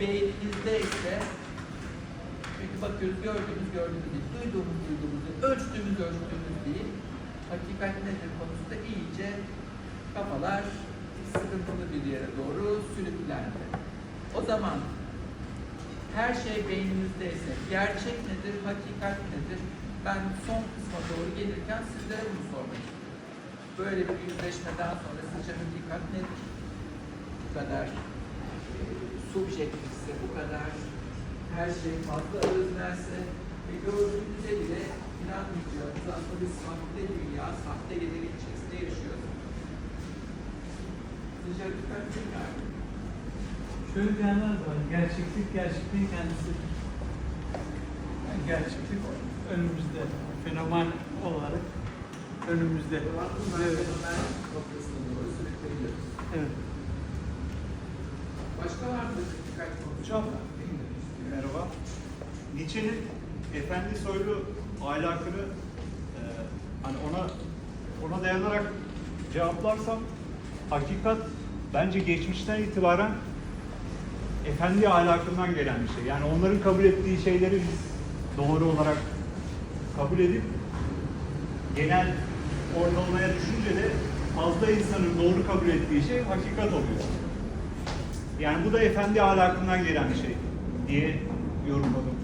beyninizde ise çünkü bakıyoruz gördüğümüz gördüğümüz değil, duyduğumuz duyduğumuz değil, ölçtüğümüz ölçtüğümüz değil. Hakikat nedir konusunda iyice kafalar sıkıntılı bir yere doğru sürüklendi. O zaman her şey beynimizdeyse gerçek nedir, hakikat nedir? Ben son kısma doğru gelirken sizlere bunu sormak istiyorum. Böyle bir yüzleşmeden sonra sizce hakikat nedir? Bu kadar subjektifse, bu kadar her şey fazla öznelse ve gördüğünüze bile inanmayacağınız aslında bir sahte dünya, sahte gelir içerisinde yaşıyoruz. Sizce hakikat nedir? Şöyle de var. Gerçeklik gerçekliğin kendisidir. Yani gerçeklik önümüzde. Fenomen olarak önümüzde. Fenomen evet. Başka var mı hakikat konusunda? Hocam, merhaba. Nietzsche'nin Efendi Soylu ahlakını e, hani ona ona dayanarak cevaplarsam hakikat bence geçmişten itibaren efendi ahlakından gelen bir şey. Yani onların kabul ettiği şeyleri biz doğru olarak kabul edip genel ortalamaya düşünce de fazla insanın doğru kabul ettiği şey hakikat oluyor. Yani bu da efendi ahlakından gelen bir şey diye yorumladım.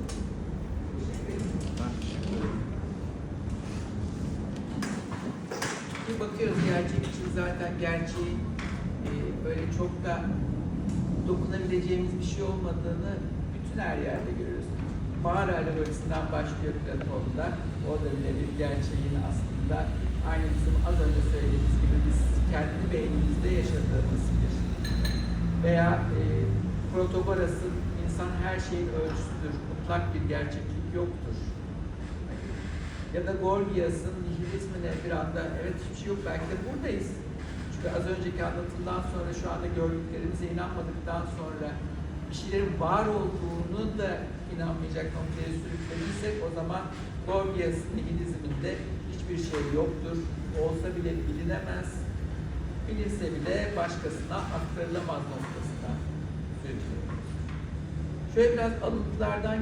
Bir bakıyoruz gerçek için zaten gerçeğin e, böyle çok da dokunabileceğimiz bir şey olmadığını bütün her yerde görüyoruz. Mağara alegorisinden başlıyor Platon'da. Orada bile bir gerçeğin aslında aynı bizim az önce söylediğimiz gibi biz kendi beynimizde yaşadığımız bir veya e, Protagoras'ın insan her şeyin ölçüsüdür, mutlak bir gerçeklik yoktur. Ya da Gorgias'ın nihilizmine bir anda evet hiçbir şey yok belki de buradayız. Çünkü az önceki anlatımdan sonra şu anda gördüklerimize inanmadıktan sonra bir şeylerin var olduğunu da inanmayacak noktaya sürüklenirsek o zaman Gorgias'ın nihilizminde hiçbir şey yoktur. Olsa bile bilinemez. Bilinse bile başkasına aktarılamaz noktasına sürükleniyoruz. Şöyle biraz alıntılardan